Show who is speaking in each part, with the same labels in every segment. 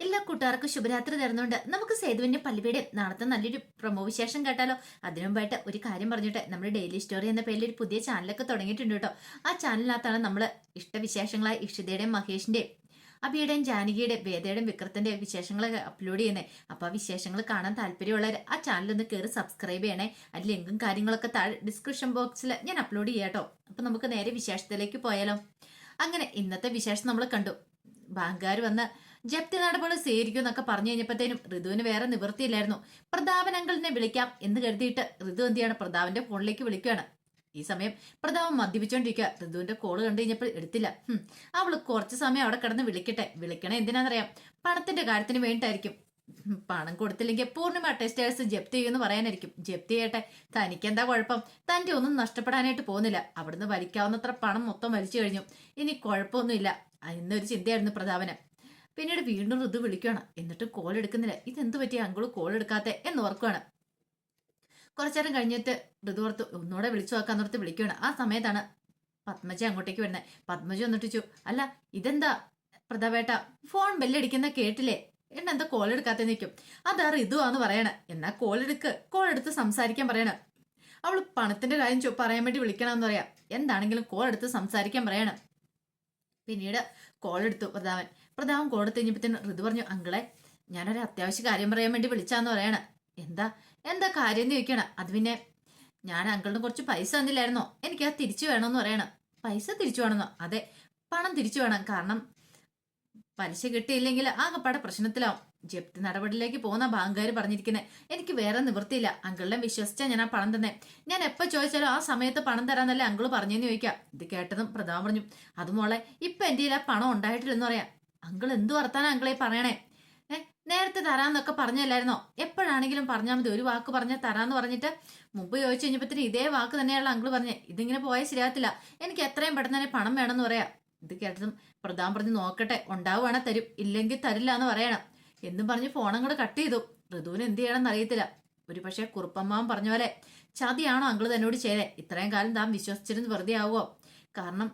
Speaker 1: എല്ലാ കൂട്ടുകാർക്കും ശുഭരാത്രി തരുന്നുണ്ട് നമുക്ക് സേതുവിന്റെ പള്ളിയുടെ നാളത്തെ നല്ലൊരു പ്രൊമോ വിശേഷം കേട്ടാലോ? അതിനുമുമ്പായിട്ട് ഒരു കാര്യം പറഞ്ഞിട്ട്. നമ്മുടെ ഡെയിലി സ്റ്റോറി എന്ന പേരിൽ ഒരു പുതിയ ചാനലൊക്കെ തുടങ്ങിയിട്ടുണ്ട് കേട്ടോ. ആ ചാനലിനകത്താണ് നമ്മൾ ഇഷ്ടവിശേഷങ്ങളായ ഇഷിതയുടെയും മഹേഷിന്റെയും അബിയുടെയും ജാനകിയുടെയും വേദയുടെയും വിക്രത്തിന്റെ വിശേഷങ്ങളൊക്കെ അപ്ലോഡ് ചെയ്യുന്നത് അപ്പൊ ആ വിശേഷങ്ങൾ കാണാൻ താല്പര്യമുള്ളവർ ആ ചാനൽ ഒന്ന് കയറി സബ്സ്ക്രൈബ് ചെയ്യണേ. ആ ലിങ്കും കാര്യങ്ങളൊക്കെ താഴെ ഡിസ്ക്രിപ്ഷൻ ബോക്സിൽ ഞാൻ അപ്ലോഡ് ചെയ്യാം കേട്ടോ. അപ്പൊ നമുക്ക് നേരെ വിശേഷത്തിലേക്ക് പോയാലോ. അങ്ങനെ ഇന്നത്തെ വിശേഷം നമ്മൾ കണ്ടു. ബാങ്കുകാർ വന്ന് ജപ്തി നടപടി സ്വീകരിക്കും എന്നൊക്കെ പറഞ്ഞു കഴിഞ്ഞപ്പോഴത്തേനും ഋതുവിന് വേറെ നിവൃത്തിയില്ലായിരുന്നു. പ്രതാപൻ അങ്കിളിനെ വിളിക്കാം എന്ന് കരുതിയിട്ട് ഋതു എന്ത് ചെയ്യാണ്? പ്രതാപന്റെ ഫോണിലേക്ക് വിളിക്കുകയാണ്. ഈ സമയം പ്രതാപം മദ്യപിച്ചോണ്ടിരിക്കുക ഋതുവിന്റെ കോൾ കണ്ടു കഴിഞ്ഞപ്പോൾ എടുത്തില്ല. അവൾ കുറച്ച് സമയം അവിടെ കിടന്ന് വിളിക്കട്ടെ. വിളിക്കണേ എന്തിനാണെന്നറിയാം? പണത്തിന്റെ കാര്യത്തിന് വേണ്ടിയിട്ടായിരിക്കും. പണം കൊടുത്തില്ലെങ്കിൽ പൂർണിമ ടെസ്റ്റേഴ്സ് ജപ്തി ചെയ്യുമെന്ന് പറയാനായിരിക്കും. ജപ്തി ചെയ്യട്ടെ. തനിക്കെന്താ കുഴപ്പം? തന്റെ ഒന്നും നഷ്ടപ്പെടാനായിട്ട് പോകുന്നില്ല. അവിടുന്ന് വലിക്കാവുന്നത്ര പണം മൊത്തം വലിച്ചു കഴിഞ്ഞു. ഇനി കുഴപ്പമൊന്നുമില്ല. എന്നൊരു ചിന്തയായിരുന്നു പ്രതാപന്. പിന്നീട് വീണ്ടും ഋതു വിളിക്കുകയാണ്. എന്നിട്ട് കോൾ എടുക്കുന്നില്ല. ഇതെന്ത് പറ്റിയ? അങ്കിൾ കോൾ എടുക്കാത്ത എന്ന് ഓർക്കുകയാണ്. കുറച്ചേരം കഴിഞ്ഞിട്ട് ഋതു ഓർത്ത് ഒന്നുകൂടെ വിളിച്ചു നോക്കാൻ ഓർത്ത് വിളിക്കുകയാണ്. ആ സമയത്താണ് പത്മജി അങ്ങോട്ടേക്ക് വരുന്നത് പത്മജി വന്നിട്ട് ചോ അല്ല ഇതെന്താ പ്രതാപേട്ട? ഫോൺ ബെല്ലടിക്കുന്ന കേട്ടില്ലേ? എന്നെ എന്താ കോൾ എടുക്കാത്ത നിൽക്കും അതാ ഋതുവാന്ന് പറയണ. എന്നാ കോൾ എടുക്ക്. കോൾ എടുത്ത് സംസാരിക്കാൻ പറയണ. അവൾ പണത്തിന്റെ കാര്യം പറയാൻ വേണ്ടി വിളിക്കണമെന്ന് പറയാം. എന്താണെങ്കിലും കോൾ എടുത്ത് സംസാരിക്കാൻ പറയണം. പിന്നീട് കോൾ എടുത്തു പ്രതാപൻ. പ്രതാപൻ കോൾ എടുത്ത് കഴിഞ്ഞപ്പോൾ ഋതു പറഞ്ഞു അങ്കിളെ ഞാനൊരു അത്യാവശ്യ കാര്യം പറയാൻ വേണ്ടി വിളിച്ചാന്ന് പറയണ. എന്താ? എന്താ കാര്യം? എന്ന് ചോദിക്കണം അത് പിന്നെ ഞാൻ അങ്കിളിന് കുറച്ച് പൈസ തന്നില്ലായിരുന്നോ? എനിക്ക് അത് തിരിച്ചു വേണമെന്ന് പറയണം. പൈസ തിരിച്ചു വേണമെന്നോ അതെ പണം തിരിച്ചു വേണം. കാരണം പലിശ കിട്ടിയില്ലെങ്കിൽ ആകെപ്പാടെ പ്രശ്നത്തിലാവും. ജപ്തി നടപടിയിലേക്ക് പോകുന്ന ബാങ്കുകാർ പറഞ്ഞിരിക്കുന്നത് എനിക്ക് വേറെ നിവൃത്തിയില്ല. അങ്കിളിനെ വിശ്വസിച്ചാ ഞാൻ ആ പണം തന്നെ. ഞാൻ എപ്പോൾ ചോദിച്ചാലും ആ സമയത്ത് പണം തരാന്നല്ലേ അങ്കിൾ പറഞ്ഞെന്ന് ചോദിക്കാം. ഇത് കേട്ടതും പ്രതാപം പറഞ്ഞു അത് മോളെ ഇപ്പൊ എന്റെ കയ്യിൽ ആ പണം ഉണ്ടായിട്ടില്ലെന്ന് പറയാം. അങ്കിൾ എന്തു വർത്താനാ അങ്കിളെ പറയണേ? നേരത്തെ തരാന്നൊക്കെ പറഞ്ഞല്ലായിരുന്നോ? എപ്പോഴാണെങ്കിലും പറഞ്ഞാൽ മതി. ഒരു വാക്ക് പറഞ്ഞാൽ തരാന്ന് പറഞ്ഞിട്ട് മുമ്പ് ചോദിച്ചു കഴിഞ്ഞപ്പത്തിന് ഇതേ വാക്ക് തന്നെയാണ് അങ്കിൾ പറഞ്ഞേ. ഇതിങ്ങനെ പോയാൽ ശരിയാകത്തില്ല എനിക്ക് എത്രയും പെട്ടെന്ന് തന്നെ പണം വേണമെന്ന് പറയാം. ഇത് കേട്ടതും പ്രധാൻ പറഞ്ഞ് നോക്കട്ടെ ഉണ്ടാവുകയാണെ തരും. ഇല്ലെങ്കിൽ തരില്ല എന്ന് പറയണം. എന്നും പറഞ്ഞ് കൂടെ കട്ട് ചെയ്തു. ഋതുവിന് എന്ത് ചെയ്യണമെന്ന് അറിയത്തില്ല. ഒരു പക്ഷേ കുറുപ്പമ്മാവൻ പറഞ്ഞ പോലെ ചതിയാണോ അങ്കിൾ തന്നോട് ചെയ്തേ ഇത്രയും കാലം താൻ വിശ്വസിച്ചിരുന്ന് വെറുതെ ആവുമോ കാരണം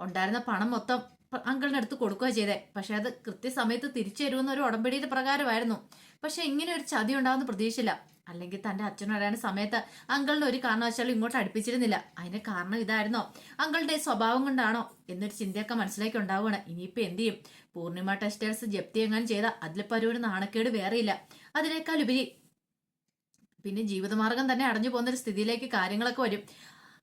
Speaker 1: ഉണ്ടായിരുന്ന പണം മൊത്തം അങ്കിളിന്റെ അടുത്ത് കൊടുക്കുക ചെയ്തേ. പക്ഷെ അത് കൃത്യസമയത്ത് തിരിച്ചു തരുമെന്ന ഒരു ഉടമ്പടിയുടെ പ്രകാരമായിരുന്നു. പക്ഷെ ഇങ്ങനെ ഒരു ചതി ഉണ്ടാവുന്ന പ്രതീക്ഷയില്ല. അല്ലെങ്കിൽ തന്റെ വരാൻ സമയത്ത് അങ്കിളിനെ ഒരു കാരണവശാലും ഇങ്ങോട്ട് അടുപ്പിച്ചിരുന്നില്ല. അതിന് കാരണം ഇതായിരുന്നോ? അങ്കിളുടെ സ്വഭാവം കൊണ്ടാണോ? എന്നൊരു ചിന്തയൊക്കെ മനസ്സിലേക്ക് ഉണ്ടാവുകയാണ്. ഇനിയിപ്പോ എന്ത് ചെയ്യും? പൂർണിമ ടെസ്റ്റേഴ്സ് ജപ്തി എങ്ങാനും ചെയ്ത അതിലിപ്പോ ഒരു നാണക്കേട് വേറെയില്ല. അതിനേക്കാൾ ഉപരി പിന്നെ ജീവിതമാർഗം തന്നെ അടഞ്ഞു പോകുന്ന ഒരു സ്ഥിതിയിലേക്ക് കാര്യങ്ങളൊക്കെ വരും.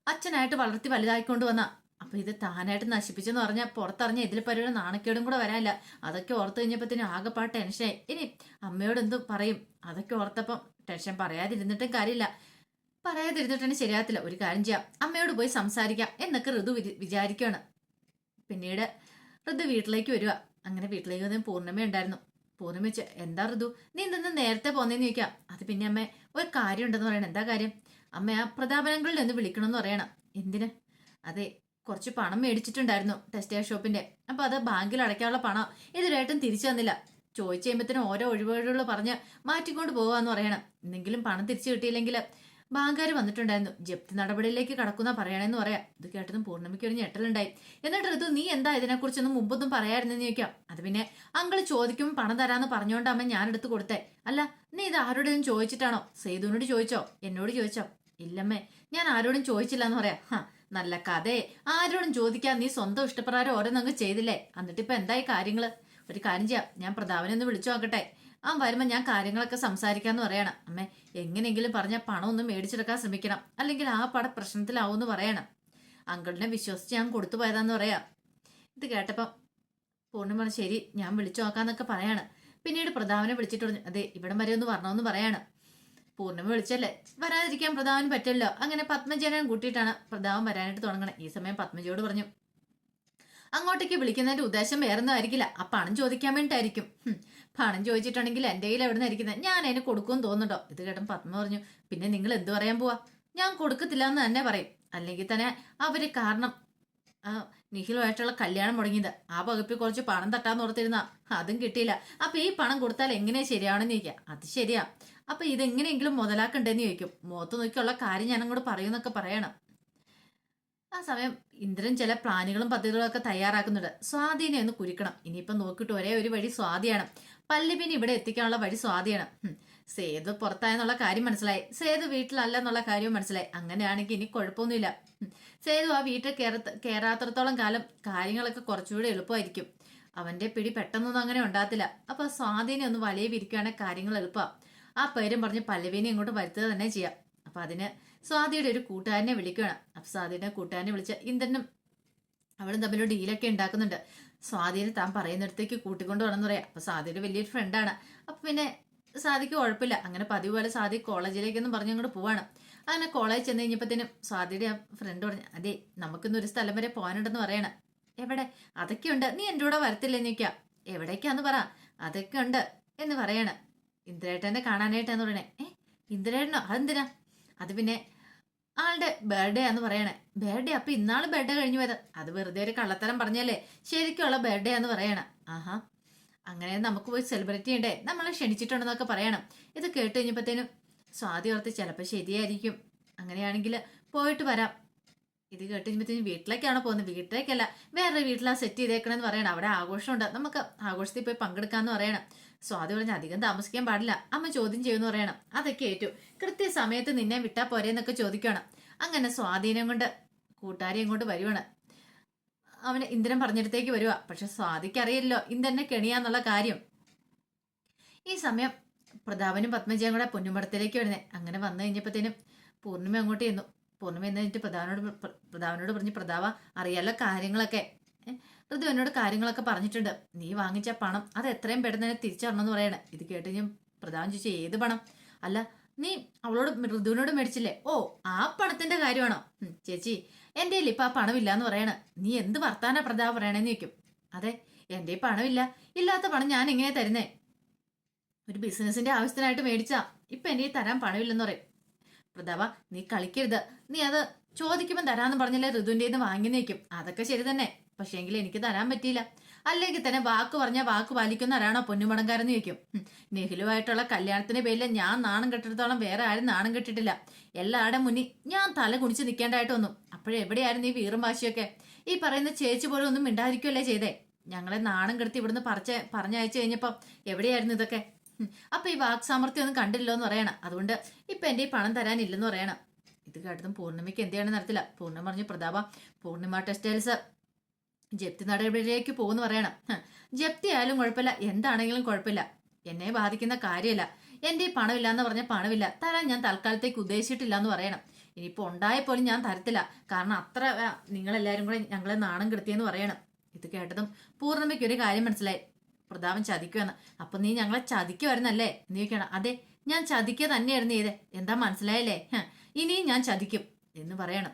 Speaker 1: അച്ഛനായിട്ട് വളർത്തി വലുതായിക്കൊണ്ട് വന്ന. അപ്പൊ ഇത് താനായിട്ട് നശിപ്പിച്ചെന്ന് പറഞ്ഞാൽ പുറത്തറിഞ്ഞ ഇതിൽ പരിപാടി നാണക്കേടും കൂടെ വരാനില്ല. അതൊക്കെ ഓർത്ത് തന്നെ ആകെപ്പാട്ട് ടെൻഷനായി ഇനി അമ്മയോട് എന്തും പറയും? അതൊക്കെ ഓർത്തപ്പം ടെൻഷൻ പറയാതിരുന്നിട്ടും കാര്യമില്ല. പറയാതിരുന്നിട്ടാണ് ശരിയാകത്തില്ല. ഒരു കാര്യം ചെയ്യാം. അമ്മയോട് പോയി സംസാരിക്കാം എന്നൊക്കെ ഋതു വിച- വിചാരിക്കുകയാണ് പിന്നീട് ഋതു വീട്ടിലേക്ക് വരിക അങ്ങനെ വീട്ടിലേക്ക് വന്ന പൂർണിമ ഉണ്ടായിരുന്നു. പൂർണിമ വെച്ച് എന്താ ഋതു? നീ എന്തെന്ന് നേരത്തെ പോന്നേന്ന് ചോദിക്കാം. അത് പിന്നെ അമ്മ ഒരു കാര്യം ഉണ്ടെന്ന് പറയണം. എന്താ കാര്യം? അമ്മ ആ പ്രതാപനങ്ങളിൽ ഒന്ന് വിളിക്കണമെന്ന് പറയണം. എന്തിന്? അതെ കുറച്ച് പണം മേടിച്ചിട്ടുണ്ടായിരുന്നു ടെക്സ്റ്റൈൽ ഷോപ്പിന്റെ. അപ്പൊ അത് ബാങ്കിൽ അടയ്ക്കാനുള്ള പണം ഇതുവരായിട്ടും തിരിച്ചു തന്നില്ല. ചോദിച്ചു കഴിയുമ്പത്തേനും ഓരോ ഒഴിവുകൾ പറഞ്ഞ് മാറ്റിക്കൊണ്ട് പോകാന്ന് പറയണം. എന്തെങ്കിലും പണം തിരിച്ചു കിട്ടിയില്ലെങ്കിൽ ബാങ്കുകാർ വന്നിട്ടുണ്ടായിരുന്നു. ജപ്തി നടപടിയിലേക്ക് കടക്കുന്ന പറയണേന്ന് പറയാം. ഇത് കേട്ടതും പൂർണിമയ്ക്ക് ഒരു ഞെട്ടലുണ്ടായി. എന്നിട്ട് ഋതു നീ എന്താ ഇതിനെക്കുറിച്ചൊന്നും മുമ്പൊന്നും പറയാമായിരുന്നെന്ന് ചോദിക്കാം? അത് പിന്നെ അങ്കിൾ ചോദിക്കും പണം തരാന്ന് ഞാൻ എടുത്ത് കൊടുത്തേ. അല്ല നീ ഇത് ആരോടും ചോദിച്ചിട്ടാണോ? സേതുവിനോട് ചോദിച്ചോ. എന്നോട് ചോദിച്ചോ. ഇല്ലമ്മേ ഞാൻ ആരോടും ചോദിച്ചില്ല എന്ന് പറയാം. ഹാ നല്ല കഥയെ. ആരോടും ചോദിക്കാൻ നീ സ്വന്തം ഇഷ്ടപ്രകാരം ഓരോന്നങ്ങ് ചെയ്തില്ലേ? എന്നിട്ടിപ്പോ എന്തായി കാര്യങ്ങൾ? ഒരു കാര്യം ചെയ്യാം. ഞാൻ പ്രതാപനെ ഒന്ന് വിളിച്ചു നോക്കട്ടെ. ആ വരുമ്പോൾ ഞാൻ കാര്യങ്ങളൊക്കെ സംസാരിക്കാന്ന് പറയണം. അമ്മ എങ്ങനെയെങ്കിലും പറഞ്ഞ പണം ഒന്ന് മേടിച്ചെടുക്കാൻ ശ്രമിക്കണം. അല്ലെങ്കിൽ ആ പട പ്രശ്നത്തിലാവും എന്ന് പറയണം. അങ്കിളിനെ വിശ്വസിച്ച് ഞാൻ കൊടുത്തു പോയതാന്ന് പറയാം. ഇത് കേട്ടപ്പം പൂർണിമ പറഞ്ഞു, ശരി ഞാൻ വിളിച്ചു നോക്കാന്നൊക്കെ പറയാണ്. പിന്നീട് പ്രതാപനെ വിളിച്ചിട്ട് പറഞ്ഞു അതെ ഇവിടം വരെ ഒന്ന് വരണമെന്ന് പറയാണ്. പൂർണിമ വിളിച്ചല്ലേ വരാതിരിക്കാൻ പ്രതാപന് പറ്റല്ലോ അങ്ങനെ പത്മജനെ കൂട്ടിയിട്ടാണ് പ്രതാപൻ വരാനായിട്ട് തുടങ്ങണം. ഈ സമയം പത്മജയോട് പറഞ്ഞു അങ്ങോട്ടേക്ക് വിളിക്കുന്നതിന്റെ ഉദ്ദേശം വേറൊന്നും ആയിരിക്കില്ല ആ പണം ചോദിക്കാൻ വേണ്ടിയിട്ടായിരിക്കും. പണം ചോദിച്ചിട്ടുണ്ടെങ്കിൽ എന്റെ കയ്യിൽ എവിടെ നിന്നിരിക്കുന്നത് ഞാൻ അതിന് കൊടുക്കുമെന്ന് തോന്നുന്നുണ്ടോ? ഇത് കേട്ടൻ പത്മ പറഞ്ഞു പിന്നെ നിങ്ങൾ എന്തു പറയാൻ പോവാ? ഞാൻ കൊടുക്കത്തില്ല എന്ന് തന്നെ പറയും. അല്ലെങ്കിൽ തന്നെ അവർ കാരണം നിഖിലുമായിട്ടുള്ള കല്യാണം മുടങ്ങിയത്. ആ വകുപ്പിൽ കുറച്ച് പണം തട്ടാന്ന് ഓർത്തിരുന്ന. അതും കിട്ടിയില്ല. അപ്പൊ ഈ പണം കൊടുത്താൽ എങ്ങനെ ശരിയാണെന്ന് ചോദിക്കാം. അത് ശരിയാ. അപ്പൊ ഇതെങ്ങനെയെങ്കിലും മുതലാക്കണ്ടെന്ന് ചോദിക്കും. മുഖത്ത് നോക്കിയുള്ള കാര്യം ഞാൻ അങ്ങോട്ട് പറയുമെന്നൊക്കെ പറയണം. ആ സമയം ഇന്ദ്രൻ ചില പ്ലാനുകളും പദ്ധതികളും ഒക്കെ തയ്യാറാക്കുന്നുണ്ട്. സ്വാധീനെ ഒന്ന് കുരുക്കണം. ഇനിയിപ്പം നോക്കിയിട്ട് ഒരേ ഒരു വഴി സ്വാധീനം പല്ലവിനെ ഇവിടെ എത്തിക്കാനുള്ള വഴി സ്വാധീനം ഉം. സേതു പുറത്തായെന്നുള്ള കാര്യം മനസ്സിലായി. സേതു വീട്ടിലല്ല എന്നുള്ള കാര്യവും മനസ്സിലായി. അങ്ങനെയാണെങ്കിൽ ഇനി കുഴപ്പമൊന്നുമില്ല. സേതു ആ വീട്ടിൽ കയറ കയറാത്തിടത്തോളം കാലം കാര്യങ്ങളൊക്കെ കുറച്ചുകൂടി എളുപ്പമായിരിക്കും. അവന്റെ പിടി പെട്ടെന്നൊന്നും അങ്ങനെ ഉണ്ടാകത്തില്ല. അപ്പൊ സ്വാധീനം ഒന്ന് വലിയ വിരിക്കുകയാണെങ്കിൽ കാര്യങ്ങൾ എളുപ്പമാണ് ആ പേരും പറഞ്ഞ് പല്ലവിനെ ഇങ്ങോട്ട് വരുത്തുക തന്നെ ചെയ്യാം. അപ്പൊ അതിന് സ്വാതിയുടെ ഒരു കൂട്ടുകാരനെ വിളിക്കുകയാണ്. അപ്പൊ സ്വാതിയുടെ കൂട്ടുകാരനെ വിളിച്ച ഇന്ദ്രനും അവളും തമ്മിൽ ഡീലൊക്കെ ഉണ്ടാക്കുന്നുണ്ട്. സ്വാതിനെ താൻ പറയുന്നിടത്തേക്ക് കൂട്ടിക്കൊണ്ട് വേണമെന്ന് പറയാം. അപ്പൊ സ്വാതിയുടെ വലിയൊരു ഫ്രണ്ടാണ് അപ്പൊ പിന്നെ സാദിക്ക് കുഴപ്പമില്ല. അങ്ങനെ പതിവ് പോലെ സാദി കോളേജിലേക്കൊന്നും പറഞ്ഞ് അങ്ങോട്ട് പോവാണ്. അങ്ങനെ കോളേജ് ചെന്ന് കഴിഞ്ഞപ്പോഴത്തേനും സ്വാതിയുടെ ആ ഫ്രണ്ട് പറഞ്ഞു അതെ നമുക്കിന്ന് ഒരു സ്ഥലം വരെ പോകാനുണ്ടെന്ന് പറയണം. എവിടെ? അതൊക്കെ ഉണ്ട്. നീ എന്റെ കൂടെ വരത്തില്ല ചോദിക്കാം എവിടേക്കാന്ന് പറ. അതൊക്കെ ഉണ്ട് എന്ന് പറയണം. ഇന്ദ്രേട്ടനെ കാണാനായിട്ടാന്ന് പറയണേ. ഏ ഇന്ദ്രേട്ടനോ? അതെന്തിനാ? അത് പിന്നെ ആളുടെ ബർത്ത്ഡേ ആന്ന് പറയണേ. ബർത്ത്ഡേ അപ്പൊ ഇന്നാൾ ബർത്ത്ഡേ കഴിഞ്ഞു വരാം അത് വെറുതെ ഒരു കള്ളത്തരം പറഞ്ഞല്ലേ? ശരിക്കുള്ള ബർത്ത്ഡേ ആന്ന് പറയണ. ആഹാ. അങ്ങനെ നമുക്ക് പോയി സെലിബ്രേറ്റ് ചെയ്യണ്ടേ? നമ്മളെ ക്ഷണിച്ചിട്ടുണ്ടെന്നൊക്കെ പറയണം. ഇത് കേട്ട് കഴിഞ്ഞപ്പോഴത്തേനും സ്വാതി ഓർത്ത് ചിലപ്പോൾ ശരിയായിരിക്കും. അങ്ങനെയാണെങ്കിൽ പോയിട്ട് വരാം. ഇത് കേട്ട് കഴിഞ്ഞപ്പോഴത്തേനും വീട്ടിലേക്കാണ് പോകുന്നത്? വീട്ടിലേക്കല്ല. വേറെ വീട്ടിലാണ് സെറ്റ് ചെയ്തേക്കണെന്ന് പറയണം. അവിടെ ആഘോഷമുണ്ട്. നമുക്ക് ആഘോഷത്തിൽ പോയി പങ്കെടുക്കാന്ന് പറയണം. സ്വാതി പറഞ്ഞ് അധികം താമസിക്കാൻ പാടില്ല. അമ്മ ചോദ്യം ചെയ്യുമെന്ന് പറയണം. അതൊക്കെ ഏറ്റു. കൃത്യസമയത്ത് നിന്നെ വിട്ടാ പോരേന്നൊക്കെ ചോദിക്കണം. അങ്ങനെ സ്വാധീനം കൊണ്ട് കൂട്ടുകാരി അങ്ങോട്ട് വരുവാണ്. അവന് ഇന്ദ്രൻ പറഞ്ഞിടത്തേക്ക് വരുക പക്ഷെ സ്വാതിക്ക് അറിയില്ലോ ഇന്ദ്രനെ കെണിയാന്നുള്ള കാര്യം. ഈ സമയം പ്രതാപനും പത്മജയും കൂടെ പൊന്നുമടത്തിലേക്ക് വരുന്നേ. അങ്ങനെ വന്നു കഴിഞ്ഞപ്പോഴത്തേനും പൂർണിമ അങ്ങോട്ട് ചെന്നു. പൂർണിമ എന്ന് കഴിഞ്ഞിട്ട് പ്രതാപനോട് പ്ര- പറഞ്ഞ് പ്രതാവ അറിയാലോ കാര്യങ്ങളൊക്കെ. ഋതു എന്നോട് കാര്യങ്ങളൊക്കെ പറഞ്ഞിട്ടുണ്ട്. നീ വാങ്ങിച്ച പണം അത് എത്രയും പെട്ടെന്ന് തന്നെ തിരിച്ചറിയണമെന്ന് പറയണേ. ഇത് കേട്ട് ഞാൻ പ്രതാപൻ ചോദിച്ചു ഏത് പണം? അല്ല നീ അവളോട് ഋതുവിനോട് മേടിച്ചില്ലേ? ഓ ആ പണത്തിന്റെ കാര്യമാണോ? ചേച്ചി കയ്യിൽ ഇപ്പൊ ആ പണമില്ല എന്ന് പറയണ. നീ എന്ത് വർത്താന പ്രതാവ് പറയണേന്ന് ചോദിക്കും. അതെ കയ്യിൽ പണമില്ല. ഇല്ലാത്ത പണം ഞാൻ എങ്ങനെ തരുന്നേ? ഒരു ബിസിനസിന്റെ ആവശ്യത്തിനായിട്ട് മേടിച്ചാ. ഇപ്പൊ എന്റെ തരാൻ പണമില്ലെന്ന് പറയും. പ്രതാപ നീ കളിക്കരുത്. നീ അത് ചോദിക്കുമ്പോൾ തരാന്ന് പറഞ്ഞില്ലേ ഋതുവിന്റെ വാങ്ങി നീക്കും അതൊക്കെ ശരി തന്നെ. പക്ഷേങ്കിൽ എനിക്ക് തരാൻ പറ്റിയില്ല. അല്ലെങ്കിൽ തന്നെ വാക്ക് പറഞ്ഞ വാക്ക് പാലിക്കുന്നവരാണോ പൊന്നുമടങ്കാരെന്ന് ചോദിക്കും. ഹും, നെഹിലുമായിട്ടുള്ള കല്യാണത്തിന്റെ പേരിൽ ഞാൻ നാണം കെട്ടിടത്തോളം വേറെ ആരും നാണം കെട്ടിട്ടില്ല. എല്ലാവരുടെ മുന്നിൽ ഞാൻ തല കുണിച്ച് നിൽക്കേണ്ടതായിട്ട് വന്നു. അപ്പോഴെവിടെയായിരുന്നു ഈ വീറും വാശിയൊക്കെ? ഈ പറയുന്ന ചേച്ചി പോലും ഒന്നും മിണ്ടാതിരിക്കുമല്ലേ ചെയ്തേ? ഞങ്ങളെ നാണം കെടുത്തി ഇവിടുന്ന് പറഞ്ഞ പറഞ്ഞയച്ചു കഴിഞ്ഞപ്പം എവിടെയായിരുന്നു ഇതൊക്കെ? അപ്പൊ ഈ വാക് സാമർത്ഥ്യം ഒന്നും കണ്ടില്ലോ എന്ന് പറയണം. അതുകൊണ്ട് ഇപ്പൊ എന്റെ ഈ പണം തരാനില്ലെന്ന് പറയണം. ഇത് കേട്ടതും പൂർണിമയ്ക്ക് എന്ത് ചെയ്യണമെന്ന് അറിയത്തില്ല പൂർണിമ പറഞ്ഞു പ്രതാപ പൂർണിമ ടെക്സ്റ്റൈൽസ് ജപ്തി നടപടിയിലേക്ക് പോകുന്നു പറയണം. ജപ്തി ആയാലും കുഴപ്പമില്ല. എന്താണെങ്കിലും കുഴപ്പമില്ല. എന്നെ ബാധിക്കുന്ന കാര്യമല്ല. എന്റെ ഈ പണമില്ല എന്ന് പറഞ്ഞ പണമില്ല. തരാൻ ഞാൻ തൽക്കാലത്തേക്ക് ഉദ്ദേശിച്ചിട്ടില്ല എന്ന് പറയണം. ഇനിയിപ്പോ ഉണ്ടായപ്പോലും ഞാൻ തരത്തില്ല. കാരണം അത്ര നിങ്ങളെല്ലാരും കൂടെ ഞങ്ങളെ നാണം കെടുത്തിയെന്ന് പറയണം. ഇത് കേട്ടതും പൂർണിമയ്ക്ക് ഒരു കാര്യം മനസ്സിലായി. പ്രതാപൻ ചതിക്കുമെന്ന് അപ്പൊ നീ ഞങ്ങളെ ചതിക്കുമായിരുന്നല്ലേ? നീ വെക്കണം അതെ ഞാൻ ചതിക്കുക തന്നെയായിരുന്നു ചെയ്തേ. എന്താ മനസ്സിലായല്ലേ? ഇനി ഇനിയും ഞാൻ ചതിക്കും എന്ന് പറയണം.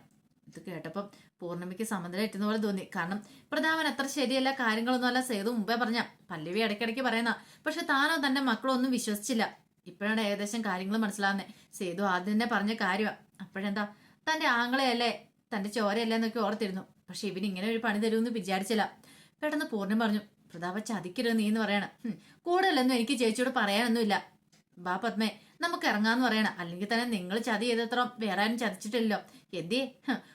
Speaker 1: ഇത് കേട്ടപ്പം പൂർണിമയ്ക്ക് സമനില എത്തുന്ന പോലെ തോന്നി. കാരണം പ്രതാപൻ അത്ര ശരിയല്ല കാര്യങ്ങളൊന്നും അല്ല സേതു മുമ്പേ പറഞ്ഞ. പല്ലവി ഇടയ്ക്കിടയ്ക്ക് പറയുന്ന പക്ഷെ താനോ തന്റെ മക്കളോ ഒന്നും വിശ്വസിച്ചില്ല. ഇപ്പോഴാണ് ഏകദേശം കാര്യങ്ങൾ മനസ്സിലാവുന്നത് സേതു ആദ്യം തന്നെ പറഞ്ഞ കാര്യമാണ് അപ്പോഴെന്താ? തന്റെ ആങ്ങളെയല്ലേ തന്റെ ചോരയല്ലേ എന്നൊക്കെ ഓർത്തിരുന്നു. പക്ഷെ ഇവന് ഇങ്ങനെ ഒരു പണി തരുമെന്ന് വിചാരിച്ചില്ല. പെട്ടെന്ന് പൂർണം പറഞ്ഞു. പ്രതാപ ചതിക്കരുത് നീ എന്ന് പറയണം. "ഹും, കൂടുതലൊന്നും എനിക്ക് ചേച്ചിയോട് പറയാനൊന്നുമില്ല. ബാ പത്മേ നമുക്ക് ഇറങ്ങാന്ന് പറയണം. അല്ലെങ്കിൽ തന്നെ നിങ്ങൾ ചതി ചെയ്തത്രം വേറെ ആരും ചതിച്ചിട്ടില്ലല്ലോ. എന്തേ?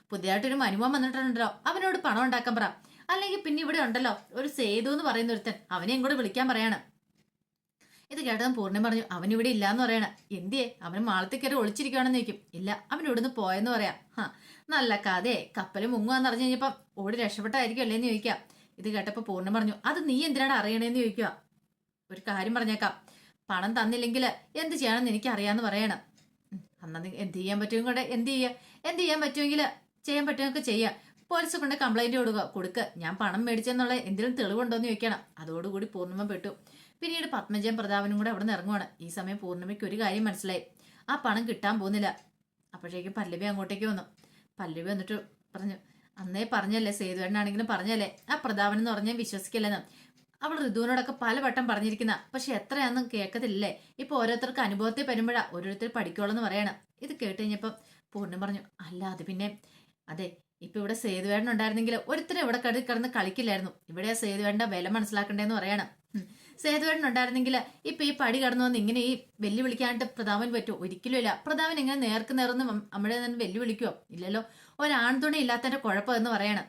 Speaker 1: പുതിയതായിട്ടൊരു മനുമോൻ വന്നിട്ടുണ്ടല്ലോ. അവനോട് പണം ഉണ്ടാക്കാൻ പറ. അല്ലെങ്കിൽ പിന്നെ ഇവിടെ ഉണ്ടല്ലോ. ഒരു സേതു എന്ന് പറയുന്ന ഒരുത്തൻ. അവനെയും കൂടെ വിളിക്കാൻ പറയണം. ഇത് കേട്ടതും പൂർണം പറഞ്ഞു അവൻ ഇവിടെ ഇല്ലാന്ന് പറയണ. എന്തിയെ? അവൻ മാളത്തിൽ കയറി ഒളിച്ചിരിക്കുകയാണെന്ന് ചോദിക്കും. ഇല്ല അവൻ ഇവിടുന്ന് പോയെന്ന് പറയാം. ഹാ നല്ല കഥയെ. കപ്പൽ മുങ്ങുവാന്ന് അറിഞ്ഞു കഴിഞ്ഞപ്പം ഓടി രക്ഷപ്പെട്ടായിരിക്കും അല്ലേന്ന് ചോദിക്കാം. ഇത് കേട്ടപ്പോൾ പൂർണം പറഞ്ഞു അത് നീ എന്തിനാണ് അറിയണേന്ന് ചോദിക്കുക ഒരു കാര്യം പറഞ്ഞേക്കാം. പണം തന്നില്ലെങ്കിൽ എന്ത് ചെയ്യണമെന്ന് എനിക്ക് അറിയാന്ന് പറയണം അന്നത് എന്ത് ചെയ്യാൻ പറ്റും കൂടെ? എന്ത് ചെയ്യുക എന്ത് ചെയ്യാൻ പറ്റുമെങ്കിൽ ചെയ്യാൻ പറ്റുമൊക്കെ ചെയ്യുക പോലീസ് കൊണ്ട് കംപ്ലൈന്റ് കൊടുക്കുക. കൊടുക്കുക ഞാൻ പണം മേടിച്ചെന്നുള്ള എന്തെങ്കിലും തെളിവുണ്ടോന്ന് ചോദിക്കണം. അതോടുകൂടി പൂർണിമ പെട്ടു. പിന്നീട് പത്മജയും പ്രതാപനും കൂടെ അവിടെ നിന്ന് ഇറങ്ങുവാണ്. ഈ സമയം പൂർണിമയ്ക്ക് ഒരു കാര്യം മനസ്സിലായി. ആ പണം കിട്ടാൻ പോകുന്നില്ല. അപ്പോഴേക്കും പല്ലവി അങ്ങോട്ടേക്ക് വന്നു. പല്ലവി വന്നിട്ട് പറഞ്ഞു അന്നേ പറഞ്ഞല്ലേ സേതുവേണ്ണാണെങ്കിലും പറഞ്ഞല്ലേ? ആ പ്രതാപൻ എന്ന് പറഞ്ഞാൽ വിശ്വസിക്കില്ലെന്ന്. അവൾ ഋതുവിനോടൊക്കെ പലവട്ടം പറഞ്ഞിരിക്കുന്ന. പക്ഷെ എത്രയാന്നും കേൾക്കത്തില്ലേ ഇപ്പൊ ഓരോരുത്തർക്ക് അനുഭവത്തെ വരുമ്പോഴാ ഓരോരുത്തർ പഠിക്കുള്ളൂ പറയണം. ഇത് കേട്ട് കഴിഞ്ഞപ്പം പൂർണം പറഞ്ഞു അല്ല അത് പിന്നെ അതെ ഇപ്പൊ ഇവിടെ സേതുവേണ്ണ ഉണ്ടായിരുന്നെങ്കിൽ ഒരുത്തരും ഇവിടെ കടി കിടന്ന് കളിക്കില്ലായിരുന്നു. ഇവിടെ ആ സേതുവേട്ടന്റെ വില മനസ്സിലാക്കണ്ടേന്ന് പറയണം. ഉം. സേതുവേട്ടൻ ഉണ്ടായിരുന്നെങ്കിൽ ഇപ്പൊ ഈ പടി കടന്നു വന്ന് ഇങ്ങനെ ഈ വെല്ലുവിളിക്കാനായിട്ട് പ്രതാപൻ പറ്റുമോ ഒരിക്കലും ഇല്ല. പ്രതാപൻ ഇങ്ങനെ നേർക്ക് നേർന്ന് നമ്മുടെ തന്നെ ഇല്ലല്ലോ. ഒരാൺതുണി ഇല്ലാത്തതിന്റെ കുഴപ്പം എന്ന് പറയണം.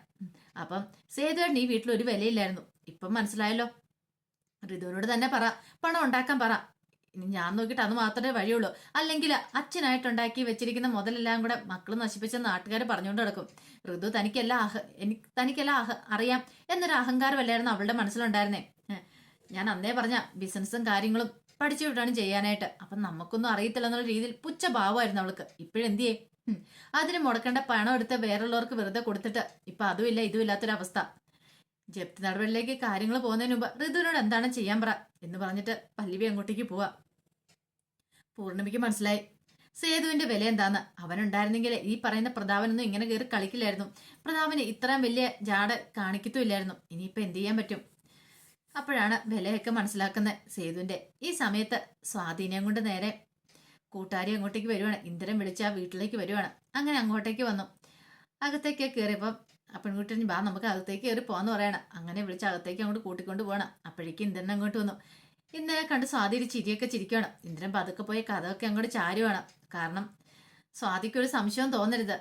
Speaker 1: അപ്പം സേതുവേട്ടൻ ഈ വീട്ടിൽ ഒരു വിലയില്ലായിരുന്നു. ഇപ്പം മനസ്സിലായല്ലോ. ഋതുവിനോട് തന്നെ പറ. പണം ഉണ്ടാക്കാൻ പറ. ഞാൻ നോക്കിയിട്ട് അത് മാത്രമേ വഴിയുള്ളൂ. അല്ലെങ്കിൽ അച്ഛനായിട്ടുണ്ടാക്കി വെച്ചിരിക്കുന്ന മുതലെല്ലാം കൂടെ മക്കൾ നശിപ്പിച്ച നാട്ടുകാർ പറഞ്ഞുകൊണ്ട് നടക്കും. ഋതു തനിക്കെല്ലാം അഹ എനിക്ക് തനിക്കെല്ലാം അഹ അറിയാം എന്നൊരു അഹങ്കാരമല്ലായിരുന്നു അവളുടെ മനസ്സിലുണ്ടായിരുന്നേ. ഞാൻ അന്നേ പറഞ്ഞ ബിസിനസ്സും കാര്യങ്ങളും പഠിച്ചു വിട്ടാണ് ചെയ്യാനായിട്ട്. അപ്പം നമുക്കൊന്നും അറിയത്തില്ല എന്നുള്ള രീതിയിൽ പുച്ഛ ഭാവമായിരുന്നു അവൾക്ക്. ഇപ്പോഴെന്തിയേ. അതിന് മുടക്കേണ്ട പണം എടുത്ത് വേറുള്ളവർക്ക് വെറുതെ കൊടുത്തിട്ട് ഇപ്പൊ അതുമില്ല ഇതും ഇല്ലാത്തൊരവസ്ഥ ജപ്തി നടപടിയിലേക്ക് കാര്യങ്ങൾ പോകുന്നതിന് മുമ്പ് ഋതുവിനോട് എന്താണ് ചെയ്യാൻ പറ എന്ന് പറഞ്ഞിട്ട് പല്ലവി അങ്ങോട്ടേക്ക് പോവാ. പൂർണിമയ്ക്ക് മനസ്സിലായി. സേതുവിന്റെ വില എന്താന്ന്? അവനുണ്ടായിരുന്നെങ്കിൽ ഈ പറയുന്ന പ്രതാപനൊന്നും ഇങ്ങനെ കയറി കളിക്കില്ലായിരുന്നു. പ്രതാപന് ഇത്രയും വലിയ ജാട കാണിക്കത്തുമില്ലായിരുന്നു. ഇനിയിപ്പോ എന്ത് ചെയ്യാൻ പറ്റും? അപ്പോഴാണ് വിലയൊക്കെ മനസ്സിലാക്കുന്നത്. സേതുവിന്റെ ഈ സമയത്ത് സ്വാധീനം കൊണ്ട് നേരെ കൂട്ടുകാരി അങ്ങോട്ടേക്ക് വരുവാണ്. ഇന്ദ്രൻ വിളിച്ച് ആ വീട്ടിലേക്ക് വരുവാണ്. അങ്ങനെ അങ്ങോട്ടേക്ക് വന്നു. അകത്തേക്ക് കയറിയപ്പം ആ പെൺകുട്ടി ബാ നമുക്ക് അകത്തേക്ക് കയറി പോകാന്ന് പറയണം. അങ്ങനെ വിളിച്ച് അകത്തേക്ക് അങ്ങോട്ട് കൂട്ടിക്കൊണ്ട് പോകണം അപ്പോഴേക്കും ഇന്ദ്രൻ അങ്ങോട്ട് വന്നു. ഇന്ദ്രനെ കണ്ട് സ്വാതി ഒരു ചിരിയൊക്കെ ചിരിക്കണം ഇന്ദ്രൻ പതുക്കെ പോയി കഥയൊക്കെ അങ്ങോട്ട് ചാരുവാണ്. കാരണം സ്വാതിക്ക് ഒരു സംശയം തോന്നരുത്.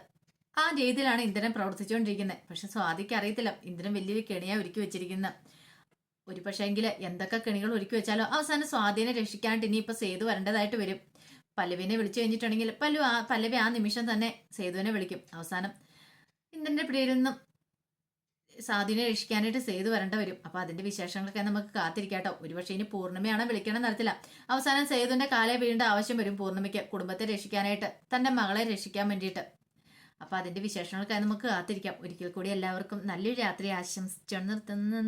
Speaker 1: ആ രീതിയിലാണ് ഇന്ദ്രൻ പ്രവർത്തിച്ചുകൊണ്ടിരിക്കുന്നത്. പക്ഷെ സ്വാതിക്ക് അറിയത്തില്ല. ഇന്ദ്രൻ വലിയൊരു കെണിയാണ് ഒരുക്കി വെച്ചിരിക്കുന്നത്. ഒരു പക്ഷേങ്കിൽ എന്തൊക്കെ കെണികൾ ഒരുക്കി വെച്ചാലോ അവസാനം സ്വാധീനം രക്ഷിക്കാണ്ട് ഇനിയിപ്പോൾ സേതു വരേണ്ടതായിട്ട് വരും. പല്ലവിനെ വിളിച്ചു കഴിഞ്ഞിട്ടുണ്ടെങ്കിൽ പല്ലു ആ പല്ലവി ആ നിമിഷം തന്നെ സേതുവിനെ വിളിക്കും. അവസാനം ഇന്ദ്രന്റെ പിടിയിൽ നിന്നും സാധുവിനെ രക്ഷിക്കാനായിട്ട് സേതു വരേണ്ട വരും. അപ്പൊ അതിന്റെ വിശേഷങ്ങളൊക്കെ നമുക്ക് കാത്തിരിക്കാട്ടോ ഒരുപക്ഷെ ഇനി പൂർണിമയാണ് വിളിക്കണം നടത്തില്ല അവസാനം സേതുവിന്റെ കാലെ വീണ്ട ആവശ്യം വരും പൂർണിമയ്ക്ക്. കുടുംബത്തെ രക്ഷിക്കാനായിട്ട് തന്റെ മകളെ രക്ഷിക്കാൻ വേണ്ടിയിട്ട്. അപ്പൊ അതിന്റെ വിശേഷങ്ങൾക്കായി നമുക്ക് കാത്തിരിക്കാം. ഒരിക്കൽ കൂടി എല്ലാവർക്കും നല്ലൊരു രാത്രി ആശംസിച്ചു നിർത്തുന്നു.